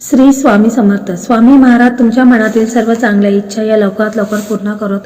श्री स्वामी समर्थ. स्वामी महाराज तुमच्या मनातील सर्व चांगल्या इच्छा या लवकरात लवकर पूर्ण करत.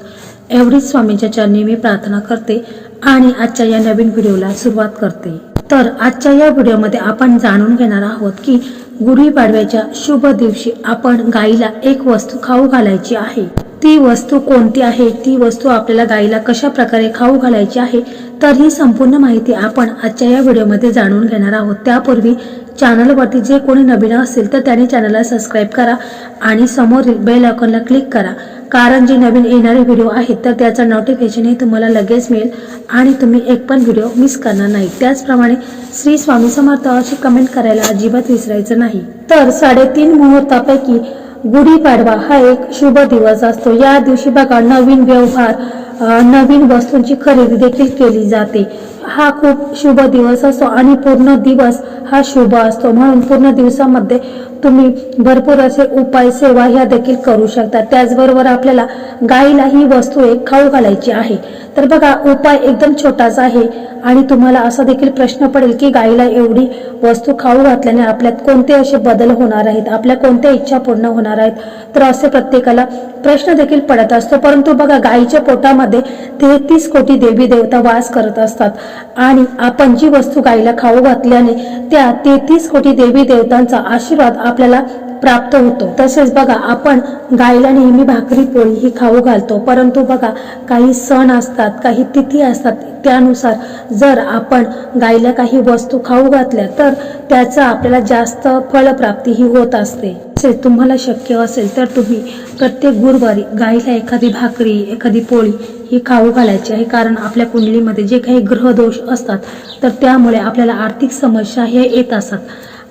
एवढीच स्वामीच्या चरणी मी प्रार्थना करते आणि आजच्या या नवीन व्हिडिओला सुरुवात करते. तर आजच्या या व्हिडिओमध्ये आपण जाणून घेणार आहोत की गुढीपाडव्याच्या शुभ दिवशी आपण गाईला एक वस्तू खाऊ घालायची आहे. ती वस्तू कोणती आहे ती वस्तू आपल्याला गाईला कशा प्रकारे खाऊ घालायची आहे तर ही संपूर्ण माहिती आपण आजच्या या व्हिडिओमध्ये जाणून घेणार आहोत. त्यापूर्वी चॅनलवरती जे कोणी नवीन असेल तर त्याने चॅनलला सबस्क्राईब करा आणि समोरील बेल आयकॉनला क्लिक करा. कारण जे नवीन येणारे व्हिडिओ आहेत तर त्याचं नोटिफिकेशन हे तुम्हाला लगेच मिळेल आणि तुम्ही एक पण व्हिडिओ मिस करणार नाही. त्याचप्रमाणे श्री स्वामी समर्थ अशी कमेंट करायला अजिबात विसरायचं नाही. तर साडेतीन मुहूर्तापैकी गुढीपाडवा हा एक शुभ दिवस असतो. या दिवशी बघा नवीन व्यवहार नवीन वस्तूंची खरेदी देखील केली जाते. हा खूप शुभ दिवस असतो आणि पूर्ण दिवस हा शुभ असतो. म्हणून पूर्ण दिवसामध्ये तुम्ही भरपूर असे उपाय सेवा ह्या देखील करू शकता. त्याचबरोबर आपल्याला गाईला ही वस्तू एक खाऊ घालायची आहे. तर बघा उपाय एकदम छोटाच आहे आणि तुम्हाला असा देखील प्रश्न पडेल की गाईला एवढी वस्तू खाऊ घातल्याने आपल्यात कोणते असे बदल होणार आहेत? आपल्या कोणत्या इच्छा पूर्ण होणार आहेत? तर असे प्रत्येकाला प्रश्न देखील पडत असतो. परंतु बघा गाईच्या पोटामध्ये तेहतीस कोटी देवी देवता वास करत असतात. आणि आपण जी वस्तू गाईला खाऊ घातल्याने त्या तेहतीस कोटी देवी देवतांचा आशीर्वाद आपल्याला प्राप्त होतो. तसेच बघा आपण गाईला नेहमी भाकरी पोळी ही खाऊ घालतो. परंतु बघा काही सण असतात काही तिथी असतात त्यानुसार जर आपण गाईला काही वस्तू खाऊ घातल्या तर त्याचा आपल्याला जास्त फळप्राप्ती ही होत असते. तसेच तुम्हाला शक्य असेल तर तुम्ही प्रत्येक गुरुवारी गाईला एखादी भाकरी एखादी पोळी ही खाऊ घालायची आहे. कारण आपल्या कुंडलीमध्ये जे काही ग्रहदोष असतात तर त्यामुळे आपल्याला आर्थिक समस्या हे येत असतात.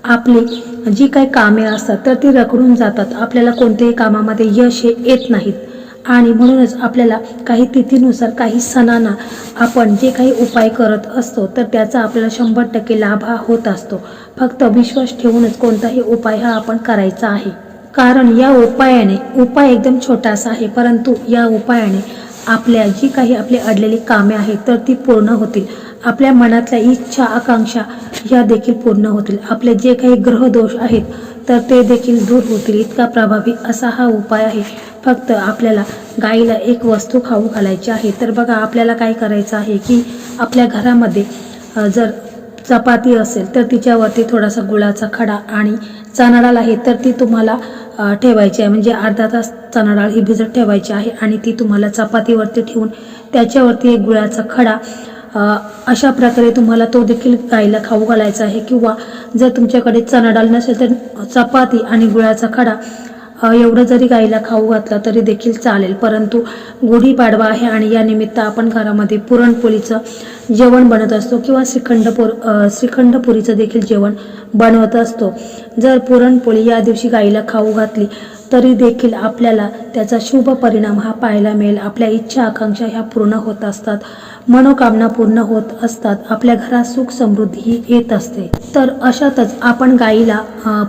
आपली जी काही कामे असतात तर ती रखडून जातात. आपल्याला कोणत्याही कामामध्ये यश हे येत नाहीत. आणि म्हणूनच आपल्याला काही तिथीनुसार काही सणांना आपण जे काही उपाय करत असतो तर त्याचा आपल्याला शंभर टक्के लाभ हा होत असतो. फक्त विश्वास ठेवूनच कोणताही उपाय हा आपण करायचा आहे. कारण या उपायाने उपाय एकदम छोटासा आहे परंतु या उपायाने आपल्या जी काही आपली अडलेली कामे आहेत तर ती पूर्ण होतील. आपल्या मनातल्या इच्छा आकांक्षा ह्या देखील पूर्ण होतील. आपले जे काही ग्रहदोष आहेत तर ते देखील दूर होतील इतका प्रभावी असा हा उपाय आहे. फक्त आपल्याला गाईला एक वस्तू खाऊ घालायची आहे. तर बघा आपल्याला काय करायचं आहे की आपल्या घरामध्ये जर चपाती असेल तर तिच्यावरती थोडासा गुळाचा खडा आणि चणाडाळ आहे तर ती तुम्हाला ठेवायची आहे. म्हणजे अर्धा तास चणाडाळ ही भिजत ठेवायची आहे आणि ती तुम्हाला चपातीवरती ठेवून त्याच्यावरती एक गुळाचा खडा अशा प्रकारे तुम्हाला तो देखील गाईला खाऊ घालायचा आहे किंवा जर तुमच्याकडे चणा डाळ नसेल तर चपाती आणि गुळाचा खडा एवढं जरी गाईला खाऊ घातला तरी देखील चालेल. परंतु गुढीपाडवा आहे आणि या निमित्त आपण घरामध्ये पुरणपोळीचं जेवण बनत असतो किंवा श्रीखंडपूर श्रीखंडपुरीचं देखील जेवण बनवत असतो. जर पुरणपोळी या दिवशी गाईला खाऊ घातली तरी देखील आपल्याला त्याचा शुभ परिणाम हा पाहायला मिळेल. आपल्या इच्छा आकांक्षा ह्या पूर्ण होत असतात. मनोकामना पूर्ण होत असतात. आपल्या घरात सुख समृद्धी ही येत असते. तर अशातच आपण गाईला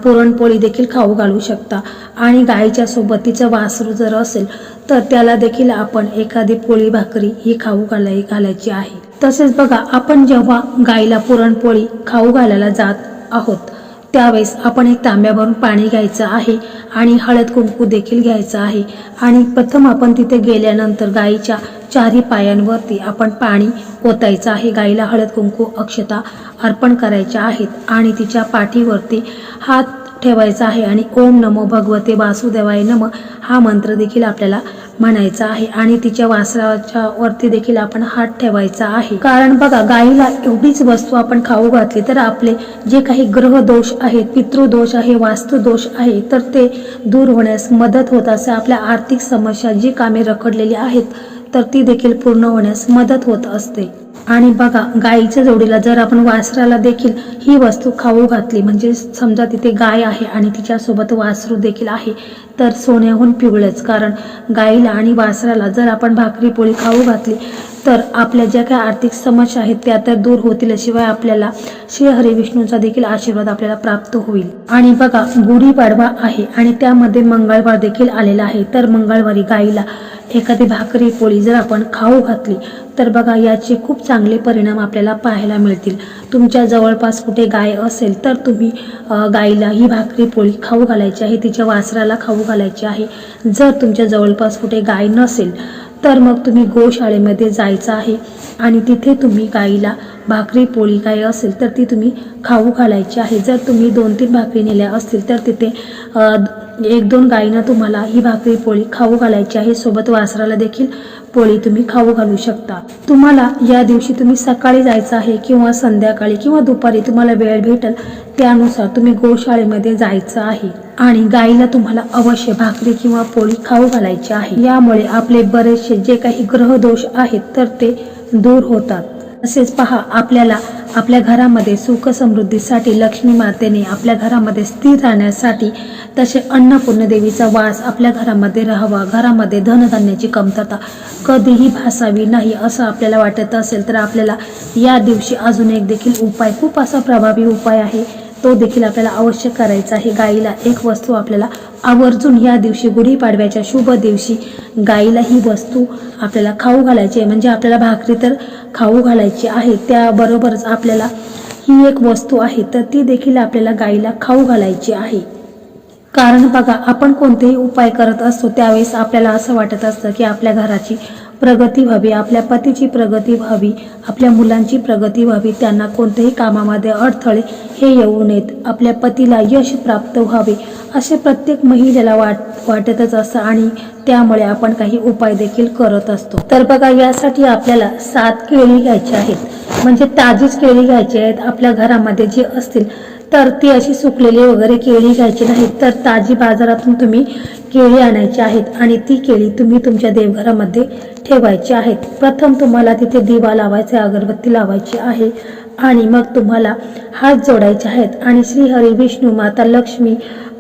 पुरणपोळी देखील खाऊ घालू शकता. आणि गाईच्या सोबत तिचं वासरू जर असेल तर त्याला देखील आपण एखादी पोळी भाकरी ही खाऊ घालाय घालायची आहे. तसेच बघा आपण जेव्हा गाईला पुरणपोळी खाऊ घालायला जात आहोत त्यावेळेस आपण एक तांब्या भरून पाणी घ्यायचं आहे आणि हळद कुंकू देखील घ्यायचं आहे. आणि प्रथम आपण तिथे गेल्यानंतर गाईच्या चारी पायांवरती आपण पाणी ओतायचं आहे. गाईला हळद कुंकू अक्षता अर्पण करायच्या आहेत आणि तिच्या पाठीवरती हात ठेवायचा आहे आणि ओम नमो भगवते वासुदेवाय नम हा मंत्र देखील आपल्याला म्हणायचा आहे. आणि तिच्या वासराच्या वरती देखील आपण हात ठेवायचा आहे. कारण बघा गायीला एवढीच वस्तू आपण खाऊ घातली तर आपले जे काही ग्रह दोष आहेत पितृदोष आहे वास्तू दोष आहे तर ते दूर होण्यास मदत होत असे आपल्या आर्थिक समस्या जी कामे रखडलेली आहेत तर ती देखील पूर्ण होण्यास मदत होत असते. आणि बघा गाईच्या जोडीला जर आपण वासराला देखील ही वस्तू खाऊ घातली म्हणजे समजा तिथे गाय आहे आणि तिच्यासोबत वासरू देखील आहे तर सोन्याहून पिवळेच. कारण गाईला आणि वासराला जर आपण भाकरी पोळी खाऊ घातली तर आपल्या ज्या काही आर्थिक समस्या आहेत त्या तर दूर होतील शिवाय आपल्याला श्री हरिविष्णूंचा देखील आशीर्वाद आपल्याला प्राप्त होईल. आणि बघा गुढीपाडवा आहे आणि त्यामध्ये मंगळवार देखील आलेला आहे. तर मंगळवारी गाईला एखादी भाकरी पोळी जर आपण खाऊ घातली तर बघा याचे खूप चांगले परिणाम आपल्याला पाहायला मिळतील. तुमच्या जवळपास कुठे गाय असेल तर तुम्ही गाईला ही भाकरी पोळी खाऊ घालायची आहे तिच्या वासराला खाऊ घालायची आहे. जर तुमच्या जवळपास कुठे गाय नसेल तर मग तुम्ही गोशाळेमध्ये जायचं आहे आणि तिथे तुम्ही गाईला भाकरी पोळी काय असेल तर ती तुम्ही खाऊ घालायची आहे. जर तुम्ही दोन तीन भाकरी नेल्या असतील तर तिथे एक दोन गायींना तुम्हाला ही भाकरी पोळी खाऊ घालायची आहे. सोबत वासराला देखील पोळी तुम्ही खाऊ घालू शकता. तुम्हाला या दिवशी तुम्ही सकाळी जायचं आहे किंवा संध्याकाळी किंवा दुपारी तुम्हाला वेळ भेटेल त्यानुसार तुम्ही गोशाळेमध्ये जायचं आहे. आणि गाईला तुम्हाला अवश्य भाकरी किंवा पोळी खाऊ घालायची आहे. यामुळे आपले बरेचसे जे काही ग्रहदोष आहेत तर ते दूर होतात. तसेच पहा आपल्याला आपल्या घरामध्ये सुख समृद्धीसाठी लक्ष्मी मातेने आपल्या घरामध्ये स्थिर राहण्यासाठी तसे अन्नपूर्ण देवीचा वास आपल्या घरामध्ये राहावा. घरामध्ये धनधान्याची कमतरता कधीही भासावी नाही असं आपल्याला वाटत असेल तर आपल्याला या दिवशी अजून एक देखील उपाय खूप असा प्रभावी उपाय आहे. तो देखील आपल्याला अवश्य करायचा आहे. गाईला एक वस्तू आपल्याला आवर्जून या दिवशी गुढीपाडव्याच्या शुभ दिवशी गाईला ही वस्तू आपल्याला खाऊ घालायची आहे. म्हणजे आपल्याला भाकरी तर खाऊ घालायची आहे. त्याबरोबरच आपल्याला ही एक वस्तू आहे तर ती देखील आपल्याला गाईला खाऊ घालायची आहे. कारण बघा आपण कोणतेही उपाय करत असतो त्यावेळेस आपल्याला असं वाटत असतं की आपल्या घराची प्रगती व्हावी आपल्या पतीची प्रगती व्हावी आपल्या मुलांची प्रगती व्हावी त्यांना कोणत्याही कामामध्ये अडथळे हे येऊ नयेत. आपल्या पतीला यश प्राप्त व्हावे असे प्रत्येक महिलेला वाट वाटतच असतं आणि त्यामुळे आपण काही उपाय देखील करत असतो. तर बघा यासाठी आपल्याला सात केळी घ्यायची आहेत. म्हणजे ताजीच केळी घ्यायची आहेत आपल्या घरामध्ये जी असतील. तर ती अशी सुकलेली वगैरे केळी घ्यायची नाहीत तर ताजी बाजारातून तुम्ही केळी आणायची आहेत आणि ती केळी तुम्ही तुमच्या देवघरामध्ये ठेवायची आहेत. प्रथम तुम्हाला तिथे दिवा लावायचा अगरबत्ती लावायची आहे आणि मग तुम्हाला हात जोडायचे आहेत आणि श्री हरी विष्णू माता लक्ष्मी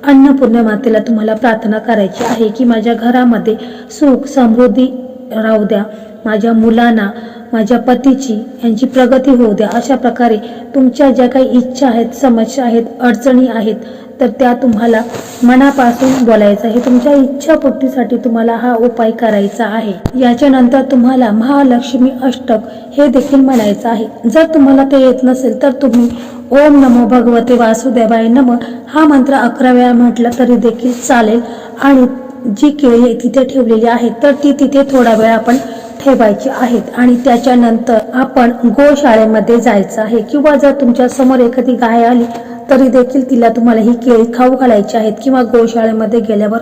अन्नपूर्ण मातेला तुम्हाला प्रार्थना करायची आहे की माझ्या घरामध्ये सुख समृद्धी राहू द्या. माझ्या मुलांना माझ्या पतीची यांची प्रगती होऊ द्या. अशा प्रकारे तुमच्या ज्या काही इच्छा आहेत समस्या आहेत अडचणी आहेत तर त्या तुम्हाला मनापासून बोलायचं हे तुमच्या इच्छापूर्तीसाठी तुम्हाला हा उपाय करायचा आहे. याच्यानंतर तुम्हाला महालक्ष्मी अष्टक हे देखील म्हणायचं आहे. जर तुम्हाला ते येत नसेल तर तुम्ही ओम नमो भगवते वासुदेवाय नम. हा मंत्र अकरा वेळा म्हटलं तरी देखील चालेल. आणि जी केळी तिथे ठेवलेली आहेत तर ती तिथे थोडा वेळ आपण ठेवायची आहेत. आणि त्याच्यानंतर आपण गोशाळेमध्ये जायचं आहे. किंवा जर तुमच्यासमोर एखादी गाय आली तरी देखील तिला तुम्हाला ही केळी खाऊ घालायची आहेत. किंवा गोशाळेमध्ये गेल्यावर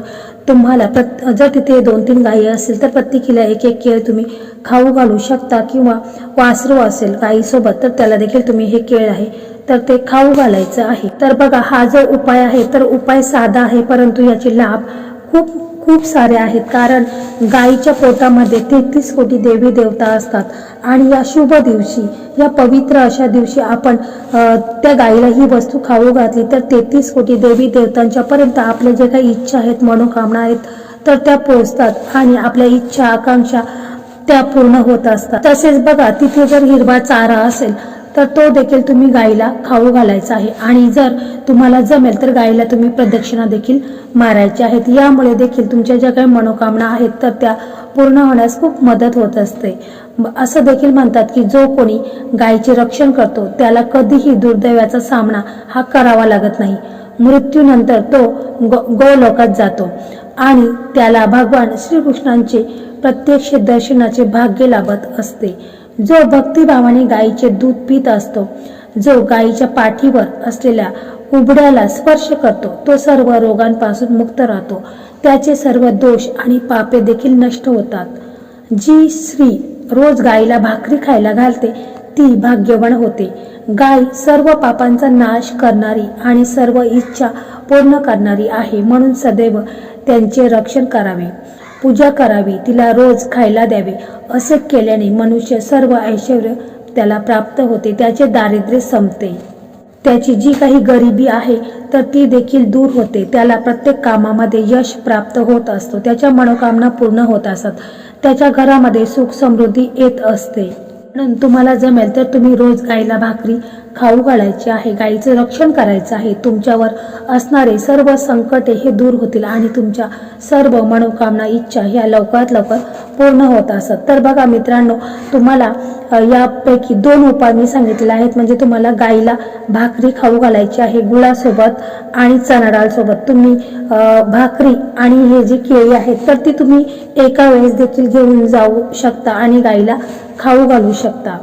तुम्हाला प्रत जर तिथे दोन तीन गायी असेल तर प्रत्येकीला एक एक केळ तुम्ही खाऊ घालू शकता. किंवा वासरू असेल गायीसोबत तर त्याला देखील तुम्ही हे केळ आहे तर ते खाऊ घालायचं आहे. तर बघा हा जो उपाय आहे तर उपाय साधा आहे परंतु याचे लाभ खूप खूप सारे आहेत. कारण गायीच्या पोटामध्ये तेहतीस कोटी देवी देवता असतात. आणि या शुभ दिवशी या पवित्र अशा दिवशी आपण त्या गायीला ही वस्तू खाऊ घातली तर तेहतीस कोटी देवी देवतांच्यापर्यंत आपल्या जे काही इच्छा आहेत मनोकामना आहेत तर त्या पोचतात आणि आपल्या इच्छा आकांक्षा त्या पूर्ण होत असतात. तसेच बघा तिथे जर हिरवा चारा असेल तर तो देखील तुम्ही गाईला खाऊ घालायचा आहे. आणि जर तुम्हाला जमेल तर गाईला तुम्ही प्रदक्षिणा देखील मारायच्या आहेत. यामुळे देखील तुमच्या ज्या काही मनोकामना आहेत तर त्या पूर्ण होण्यास खूप मदत होत असते. असं देखील म्हणतात की जो कोणी गायीचे रक्षण करतो त्याला कधीही दुर्दैवाचा सामना हा करावा लागत नाही. मृत्यूनंतर तो गो गोलोकात जातो आणि त्याला भगवान श्रीकृष्णांचे प्रत्यक्ष दर्शनाचे भाग्य लाभत असते. जो भक्तिभावाने गायीचे दूध पित असतो जो गायीच्या पाठीवर असलेल्या उबड्याला स्पर्श करतो तो सर्व रोगांपासून मुक्त राहतो. त्याचे सर्व दोष आणि पापे देखील नष्ट होतात. जी स्त्री रोज गायीला भाकरी खायला घालते ती भाग्यवान होते. गाय सर्व पापांचा नाश करणारी आणि सर्व इच्छा पूर्ण करणारी आहे म्हणून सदैव त्यांचे रक्षण करावे. पूजा करावी तिला रोज खायला द्यावे असे केल्याने मनुष्य सर्व ऐश्वर त्याला प्राप्त होते त्याचे दारिद्र्य संपते. त्याची जी काही गरिबी आहे तर ती देखील दूर होते. त्याला प्रत्येक कामामध्ये यश प्राप्त होत असतो. त्याच्या मनोकामना पूर्ण होत असतात. त्याच्या घरामध्ये सुख समृद्धी येत असते. म्हणून तुम्हाला जमेल तर तुम्ही रोज गाईला भाकरी खाऊ घालायचे आहे गाईचं रक्षण करायचं आहे तुमच्यावर असणारे सर्व संकटे हे दूर होतील आणि तुमच्या सर्व मनोकामना इच्छा ह्या लवकरात लवकर पूर्ण होत असत. तर बघा मित्रांनो तुम्हाला यापैकी दोन उपाय मी सांगितले आहेत. म्हणजे तुम्हाला गाईला भाकरी खाऊ घालायची आहे गुळासोबत आणि चणा डाळसोबत तुम्ही भाकरी आणि हे जे केळी आहेत तर ती तुम्ही एका वेळेस देखील घेऊन जाऊ शकता आणि गाईला खाऊ घालू शकता.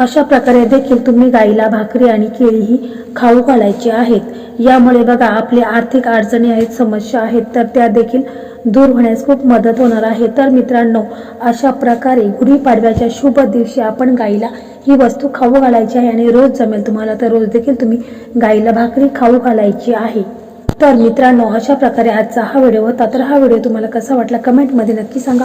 अशा प्रकारे देखील तुम्ही गाईला भाकरी आणि केळीही खाऊ घालायची आहेत. यामुळे बघा आपले आर्थिक अडचणी आहेत समस्या आहेत तर त्या देखील दूर होण्यास खूप मदत होणार आहे. तर मित्रांनो अशा प्रकारे गुढीपाडव्याच्या शुभ दिवशी आपण गाईला ही वस्तू खाऊ घालायची आहे आणि रोज जमेल तुम्हाला तर रोज देखील तुम्ही गाईला भाकरी खाऊ घालायची आहे. तर मित्रांनो अशा प्रकारे आजचा हा व्हिडिओ होता. तर हा व्हिडिओ तुम्हाला कसा वाटला कमेंटमध्ये नक्की सांगा.